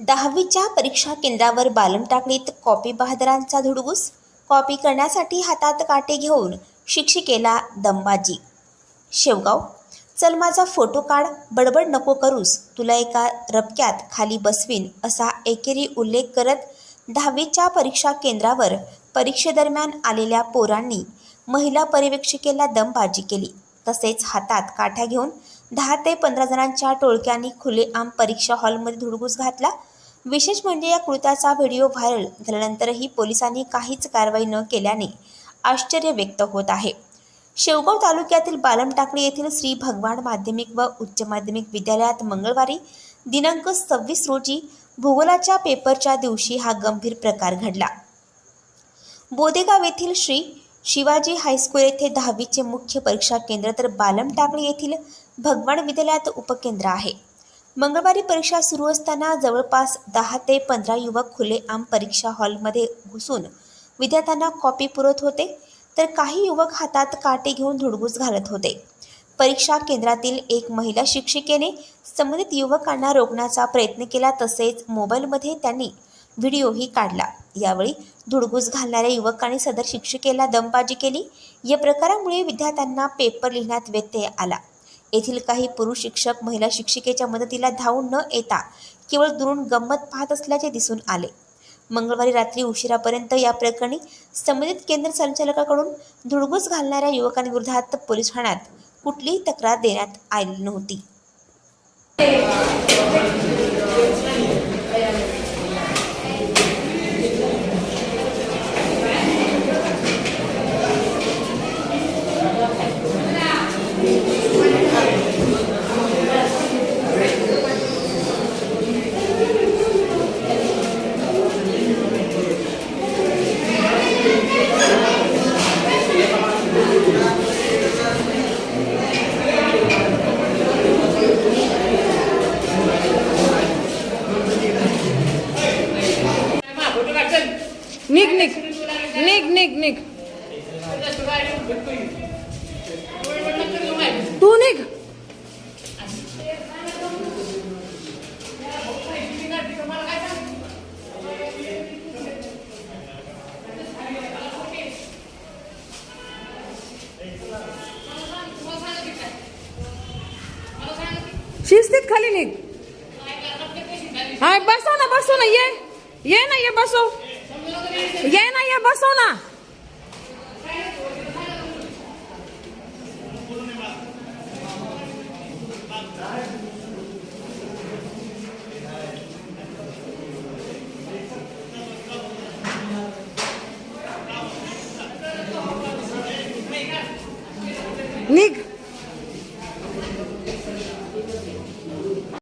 दहावीच्या परीक्षा केंद्रावर बालम टाकलीत कॉपी बहादरांचा धुडगूस. कॉपी करण्यासाठी हातात काटे घेऊन शिक्षिकेला दमबाजी. शेवगाव चल माझा फोटो काढ बडबड नको करूस तुला एका रबक्यात खाली बसवीन असा एकेरी उल्लेख करत दहावीच्या परीक्षा केंद्रावर परीक्षेदरम्यान आलेल्या पोरांनी महिला पर्यवेक्षिकेला दमबाजी केली. तसेच हातात काठ्या घेऊन दहा ते पंधरा जणांच्या टोळक्यांनी खुलेआम परीक्षा हॉलमध्ये धुडगूस घातला. विशेष म्हणजे या कृत्याचा व्हिडिओ व्हायरल झाल्यानंतरही पोलिसांनी काहीच कारवाई न केल्याने आश्चर्य व्यक्त होत आहे. शेवगाव तालुक्यातील बालमटाकळी येथील श्री भगवान माध्यमिक व उच्च माध्यमिक विद्यालयात मंगळवारी दिनांक सव्वीस रोजी भूगोलाच्या पेपरच्या दिवशी हा गंभीर प्रकार घडला. बोदेगाव येथील श्री शिवाजी हायस्कूल येथे दहावीचे मुख्य परीक्षा केंद्र तर बालमटाकळी येथील भगवान विद्यालयात उपकेंद्र आहे. मंगळवारी परीक्षा सुरू असताना जवळपास दहा ते पंधरा युवक खुलेआम परीक्षा हॉलमध्ये घुसून विद्यार्थ्यांना कॉपी पुरवत होते तर काही युवक हातात काटे घेऊन धुडगूस घालत होते. परीक्षा केंद्रातील एक महिला शिक्षिकेने संबंधित युवकांना रोखण्याचा प्रयत्न केला तसेच मोबाईलमध्ये त्यांनी व्हिडिओही काढला. यावेळी धुडगूस घालणाऱ्या युवकांनी सदर शिक्षिकेला दमबाजी केली. या प्रकारामुळे विद्यार्थ्यांना पेपर लिहिण्यात व्यत्यय आला. येथील काही पुरुष शिक्षक महिला शिक्षिकेच्या मदतीला धावून न येता केवळ दुरून गंमत पाहत असल्याचे दिसून आले. मंगळवारी रात्री उशिरापर्यंत या प्रकरणी संबंधित केंद्र संचालकाकडून धुडगूस घालणाऱ्या युवकांविरोधात पोलीस ठाण्यात कुठलीही तक्रार देण्यात आली नव्हती. निघ निघ निघ निघ. तू निघ. शिस्तीत खाली निघ. हा बसव ना बसव ना ये. ये ना ये बसव. ये ना ये बसव ना निघ